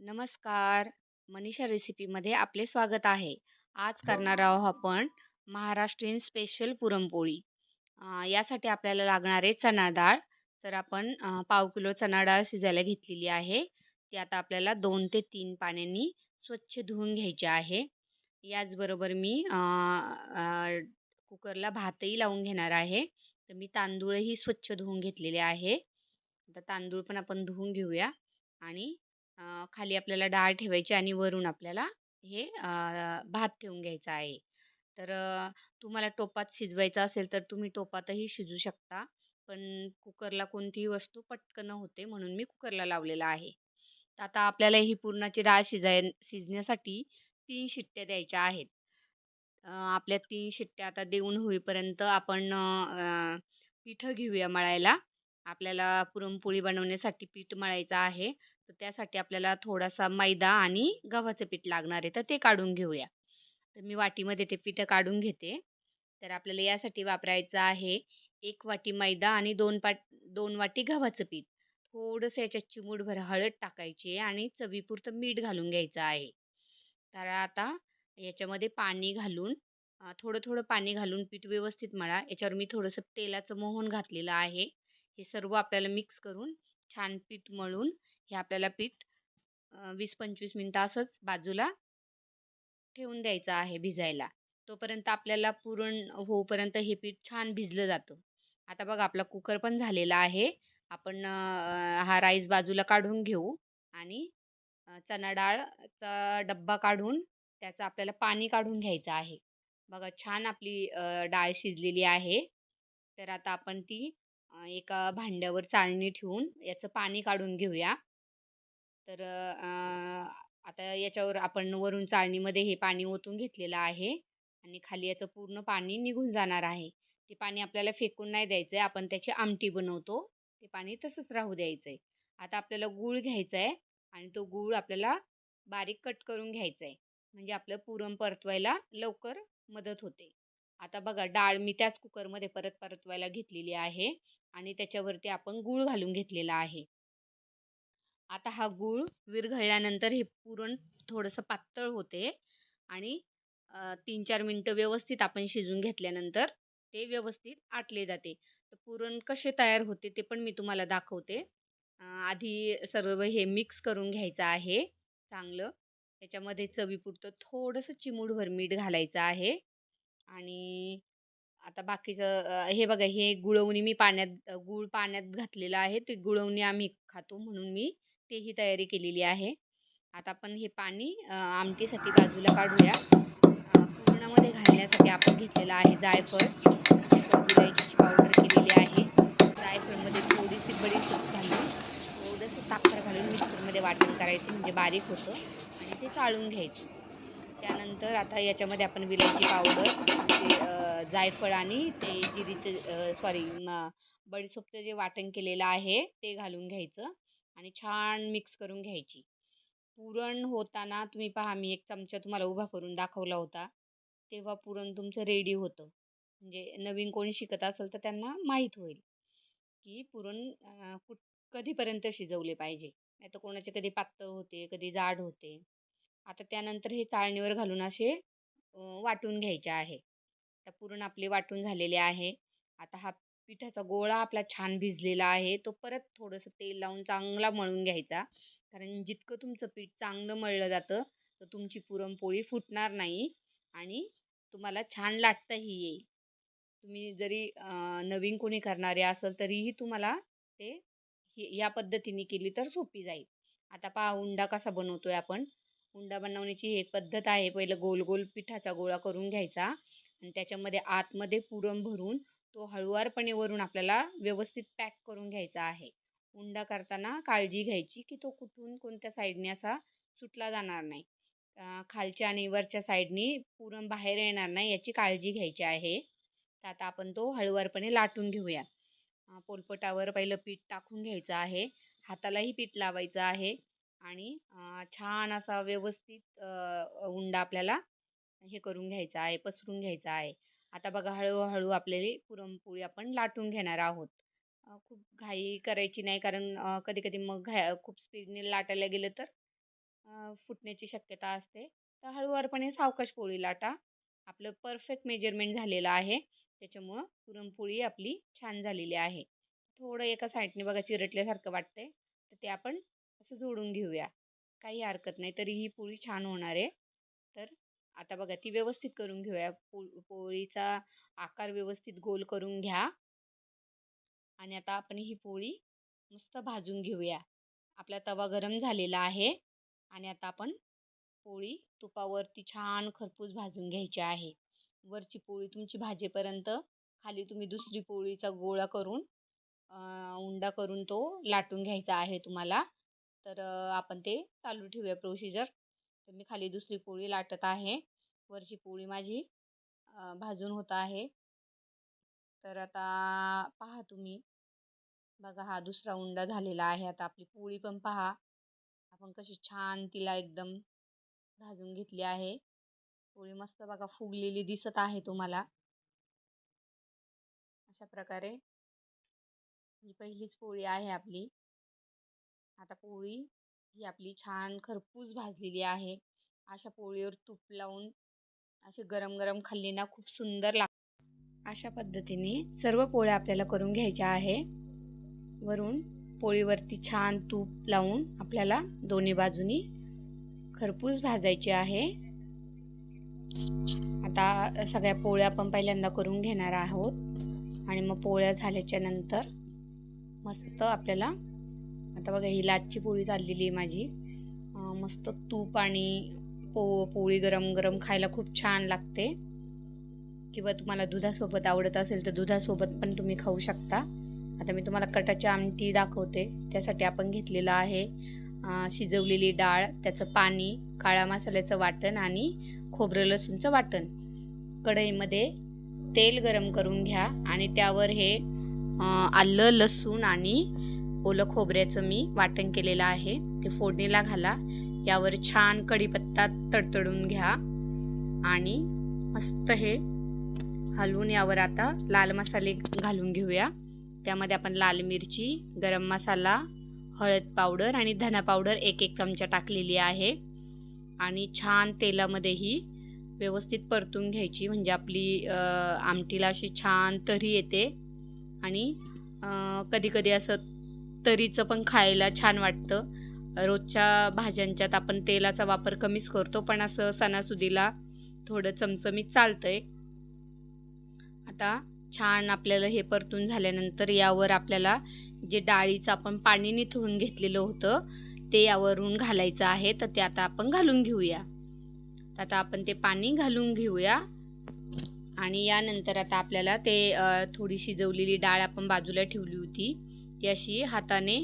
नमस्कार. मनीषा रेसिपीमध्ये आपले स्वागत आहे. आज करणार आहोत आपण महाराष्ट्रीयन स्पेशल पुरणपोळी. यासाठी आपल्याला लागणारे चणा डाळ. तर आपण पाव किलो चणा डाळ शिजायला घेतलेली आहे. ती आता आपल्याला 2 ते 3 पाण्याने स्वच्छ धुवून घ्यायची आहे. याचबरोबर मी कुकरला भातही लावून घेणार आहे. तर मी तांदूळही स्वच्छ धुवून घेतलेले आहे. आता तांदूळ पण आपण धुवून घेऊया आणि अ, खाली आपल्याला डाळ ठेवायची आणि वरून आपल्याला हे अ, भात ठेवून घ्यायचा आहे. तर अ, तुम्हाला टोपात शिजवायचं असेल तर तुम्ही टोपातही शिजू शकता. पण कुकरला कोणतीही वस्तू पटकन होते म्हणून मी कुकरला लावलेला आहे. तर आता आपल्याला ही पुरणाची डाळ शिजाय शिजण्यासाठी 3 शिट्ट्या द्यायच्या आहेत. अ, आपल्या 3 शिट्ट्या आता देऊन होईपर्यंत आपण अ, पिठं घेऊया मळायला. आपल्याला पुरणपोळी बनवण्यासाठी पीठ मळायचं आहे. तर त्यासाठी आपल्याला थोडासा मैदा आणि गव्हाचं पीठ लागणार आहे. तर ते काढून घेऊया. तर मी वाटीमध्ये ते पीठ काढून घेते. तर आपल्याला यासाठी वापरायचं आहे एक वाटी मैदा आणि दोन पाट दोन वाटी गव्हाचं पीठ. थोडंसं याच्यात चिमूटभर हळद टाकायची आहे आणि चवीपुरतं मीठ घालून घ्यायचं आहे. तर आता याच्यामध्ये पाणी घालून थोडं-थोडं पाणी घालून पीठ व्यवस्थित मळा. याच्यावर मी थोडंसं तेलाचं मोहन घातलेलं आहे. हे सर्व आपल्याला मिक्स करून छान पीठ मळून हे आपल्याला पीठ वीस पंचवीस मिनटं असंच बाजूला ठेवून द्यायचं आहे भिजायला. तोपर्यंत आपल्याला पुरण होऊपर्यंत हे पीठ छान भिजलं जातं. आता बघा आपला कुकर पण झालेला आहे. आपण हा राईस बाजूला काढून घेऊ आणि चणाडाळचा चणा डाळचा डब्बा काढून त्याचं आपल्याला पाणी काढून घ्यायचं आहे. बघा छान आपली डाळ शिजलेली आहे. तर आता आपण ती एका भांड्यावर चाळणी ठेवून याचं पाणी काढून घेऊया. तर आता याच्यावर आपण वरून चाळणीमध्ये हे पाणी ओतून घेतलेलं आहे आणि खाली याचं पूर्ण पाणी निघून जाणार आहे. ते पाणी आपल्याला फेकून नाही द्यायचं आहे. आपण त्याची आमटी बनवतो. ते पाणी तसंच राहू द्यायचं आहे. आता आपल्याला गूळ घ्यायचा आहे आणि तो गूळ आपल्याला बारीक कट करून घ्यायचा आहे. म्हणजे आपलं पुरण परतवायला लवकर मदत होते. आता बघा डाळ मी त्याच कुकरमध्ये परत परतवायला घेतलेली आहे आणि त्याच्यावरती आपण गूळ घालून घेतलेला आहे. आता हा गूळ विरघळल्यानंतर हे पुरण थोडंसं पातळ होते आणि तीन चार मिनटं व्यवस्थित आपण शिजून घेतल्यानंतर ते व्यवस्थित आटले जाते. तर पुरण कसे तयार होते ते पण मी तुम्हाला दाखवते. आधी सर्व हे मिक्स करून घ्यायचं आहे चांगलं. त्याच्यामध्ये चवीपुरतं थोडंसं चिमूटभर मीठ घालायचं आहे आणि आता बाकीचं हे बघा हे गुळवणी मी पाण्यात गूळ पाण्यात घातलेलं आहे. ते गुळवणी आम्ही खातो म्हणून मी तेही तयारी केलेली आहे. आता आपण हे पाणी आमटीसाठी बाजूला काढूया. अ, पुरणामध्ये घालण्यासाठी आपण घेतलेलं आहे जायफळ. जायफळ पावडर केलेली आहे. जायफळमध्ये थोडीशी बडीशेप घालून, थोडंसं साखर घालून मिक्सरमध्ये वाटण करायचं म्हणजे बारीक होतं आणि ते चाळून घ्यायचं. त्यानंतर आता याच्यामध्ये आपण विलायची पावडर, ते जायफळ आणि ते जिरीचं सॉरी बडीसोपचं जे वाटण केलेलं आहे ते घालून घ्यायचं आणि छान मिक्स करून घ्यायची. पुरण होताना तुम्ही पहा मी एक चमचा तुम्हाला उभा करून दाखवला होता. तेव्हा पुरण तुमचं रेडी होतं. म्हणजे नवीन कोणी शिकत असेल तर त्यांना माहीत होईल, की पुरण कुठ कधीपर्यंत शिजवले पाहिजे. नाहीतर कोणाचे कधी पातळ होते, कधी जाड होते. आता त्यानंतर हे चाळणीवर घालून असे वाटून घ्यायचे आहे. आता पुरण आपले वाटून झालेले आहे. आता हा पिठाचा गोळा आपला छान भिजलेला आहे. तो परत थोडंसं तेल लावून चांगला मळून घ्यायचा. कारण जितकं तुमचं पीठ चांगलं मळलं जातं, तर तुमची पुरणपोळी फुटणार नाही आणि तुम्हाला छान लाटताही येईल. तुम्ही जरी नवीन कोणी करणारे असाल तरीही तुम्हाला ते या पद्धतीने केली तर सोपी जाईल. आता पहा उंडा कसा बनवतो आहे आपण. उंडा बनवण्याची एक पद्धत आहे. पहिलं गोल-गोल पिठाचा गोळा करून घ्यायचा आणि त्याच्यामध्ये आतमध्ये पुरण भरून तो हळुवारपणे वरून आपल्याला व्यवस्थित पॅक करून घ्यायचा आहे. उंडा करताना काळजी घ्यायची, की तो कुठून कोणत्या साईडने असा सुटला जाणार नाही. खालच्या आणि वरच्या साईडनी पुरण बाहेर येणार नाही याची काळजी घ्यायची आहे. तर आता आपण तो हळुवारपणे लाटून घेऊया. पोलपटावर पहिलं पीठ टाकून घ्यायचं आहे. हातालाही पीठ लावायचं आहे आणि छान असा व्यवस्थित उंडा आपल्याला हे करून घ्यायचा आहे, पसरून घ्यायचा आहे. आता बघा हळूहळू आपल्याला पुरणपोळी आपण लाटून घेणार आहोत. खूप घाई करायची नाही कारण कधी-कधी मग घा खूप स्पीडने लाटायला गेलं तर फुटण्याची शक्यता असते. तर हळूवारपणे सावकाश पोळी लाटा. आपलं परफेक्ट मेजरमेंट झालेलं आहे. त्याच्यामुळं पुरणपोळी आपली छान झालेली आहे. थोडं एका साईडने बघा चिरटल्यासारखं वाटतंय. तर ते आपण असं जोडून घेऊया. काही हरकत नाही. तरी ही पोळी छान होणार आहे. तर आता बघा ती व्यवस्थित करून घेऊया. पो पोळीचा आकार व्यवस्थित गोल करून घ्या. आणि आता आपण ही पोळी मस्त भाजून घेऊया. आपला तवा गरम झालेला आहे आणि आता आपण पोळी तुपावरती छान खरपूस भाजून घ्यायची आहे. वरची पोळी तुमची भाजेपर्यंत खाली तुम्ही दुसरी पोळीचा गोळा करून उंडा करून तो लाटून घ्यायचा आहे तुम्हाला. तर आपण ते चालू ठेवूया प्रोसिजर. तर मी खाली दुसरी पोळी लाटत आहे. वरची पोळी माझी भाजून होत आहे. तर आता पहा तुम्ही. बघा हा दुसरा उंडा झालेला आहे. आता आपली पोळी पण पहा. आपण कशी छान तिला एकदम भाजून घेतली आहे. पोळी मस्त बघा फुगलेली दिसत आहे तुम्हाला. अशा प्रकारे ही पहिलीच पोळी आहे आपली. आता पोळी ही आपली छान खरपूस भाजलेली आहे. अशा पोळीवर तूप लावून असे गरम-गरम खाल्ली ना खूप सुंदर लागते. अशा पद्धतीने सर्व पोळ्या आपल्याला करून घ्यायच्या आहे. वरून पोळीवरती छान तूप लावून आपल्याला दोन्ही बाजूनी खरपूस भाजायची आहे. आता सगळ्या पोळ्या आपण पहिल्यांदा करून घेणार आहोत आणि मग पोळ्या झाल्याच्यानंतर मस्त आपल्याला आता बघा ही लाटची पोळी चाललेली आहे माझी. मस्त तूप आणि पो पोळी गरम-गरम खायला खूप छान लागते. किंवा तुम्हाला दुधासोबत आवडत असेल तर दुधासोबत पण तुम्ही खाऊ शकता. आता मी तुम्हाला कटाची आमटी दाखवते. त्यासाठी आपण घेतलेलं आहे शिजवलेली डाळ, त्याचं पाणी, काळा मसाल्याचं वाटण आणि खोबरं लसूणचं वाटण. कढईमध्ये तेल गरम करून घ्या आणि त्यावर हे आलं, लसूण आणि ओलं खोबऱ्याचं मी वाटण केलेलं आहे. ते फोडणीला घाला. यावर छान कढीपत्ता तडतडून घ्या आणि मस्त हे हलवून यावर आता लाल मसाले घालून घेऊया. त्यामध्ये आपण लाल मिरची, गरम मसाला, हळद पावडर आणि धना पावडर 1-1 चमचा टाकलेली आहे. आणि छान तेलामध्येही व्यवस्थित परतून घ्यायची म्हणजे आपली आमटीला अशी छान तरी येते आणि कधी-कधी असं तरीचं पण खायला छान वाटतं. रोजच्या भाज्यांच्यात आपण तेलाचा वापर कमीच करतो. पण असं सणासुदीला थोडं चमचमीत चालतंय. आता छान आपल्याला हे परतून झाल्यानंतर यावर आपल्याला जे डाळीचं आपण पाणी निथळून घेतलेलं होतं, ते यावरून घालायचं आहे. तर ते आता आपण घालून घेऊया. आता आपण ते पाणी घालून घेऊया आणि यानंतर आता आपल्याला ते थोडी शिजवलेली डाळ आपण बाजूला ठेवली होती, अशी हाताने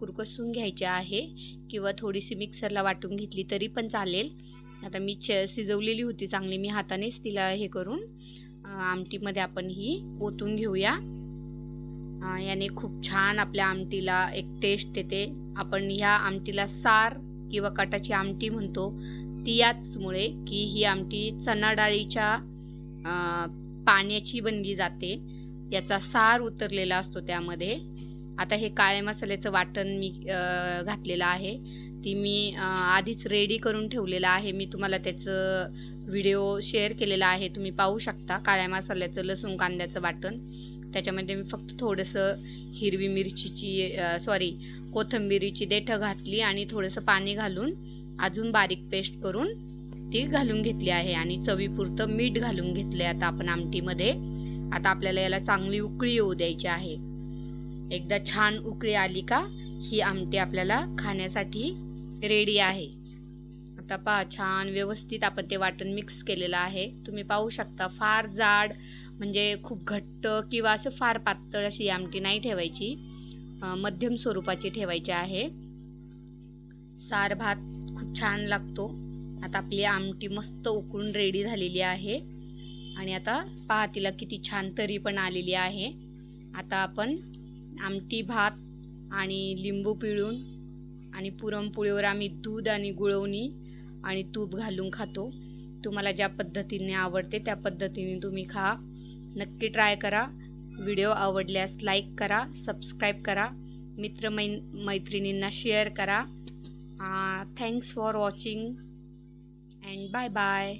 कुरकसून घ्यायची आहे किंवा थोडीशी मिक्सरला वाटून घेतली तरी पण चालेल. आता मी च शिजवलेली होती चांगली. मी हातानेच तिला हे करून आमटीमध्ये आपण ही ओतून घेऊया. याने खूप छान आपल्या आमटीला एक टेस्ट येते. आपण ह्या आमटीला सार किंवा काटाची आमटी म्हणतो. ती याचमुळे की ही आमटी चणा डाळीच्या पाण्याची बनली जाते. याचा सार उतरलेला असतो त्यामध्ये. आता हे काळ्या मसाल्याचं वाटण मी घातलेलं आहे. ती मी आधीच रेडी करून ठेवलेलं आहे. मी तुम्हाला त्याचं व्हिडिओ शेअर केलेला आहे. तुम्ही पाहू शकता काळ्या मसाल्याचं लसूण कांद्याचं वाटण. त्याच्यामध्ये मी फक्त थोडंसं हिरवी मिरचीची सॉरी कोथंबिरीची देठं घातली आणि थोडंसं पाणी घालून अजून बारीक पेस्ट करून ती घालून घेतली आहे आणि चवीपुरतं मीठ घालून घेतलं आहे आता आपण आमटीमध्ये. आता आपल्याला याला चांगली उकळी येऊ द्यायची आहे. एकदा छान उकळी आली का ही आमटी आपल्याला खाण्यासाठी रेडी आहे. आता पहा छान व्यवस्थित आपण ते वाटण मिक्स केलेलं आहे. तुम्ही पाहू शकता फार जाड म्हणजे खूप घट्ट किंवा असं फार पातळ अशी आमटी नाही ठेवायची. मध्यम स्वरूपाची ठेवायची आहे. सार भात खूप छान लागतो. आता आपली आमटी मस्त उकळून रेडी झालेली आहे आणि आता पहा तिला किती छान तरी पण आलेली आहे. आता आपण आमटी भात आणि लिंबू पिळून आणि पुरणपोळीवर आम्ही दूध आणि गुळवणी आणि तूप घालून खातो. तुम्हाला ज्या पद्धतीने आवडते त्या पद्धतीने तुम्ही खा. नक्की ट्राय करा. व्हिडिओ आवडल्यास लाईक करा, सबस्क्राईब करा, मित्र मै मैत्रिणींना शेअर करा. Thanks for watching and bye bye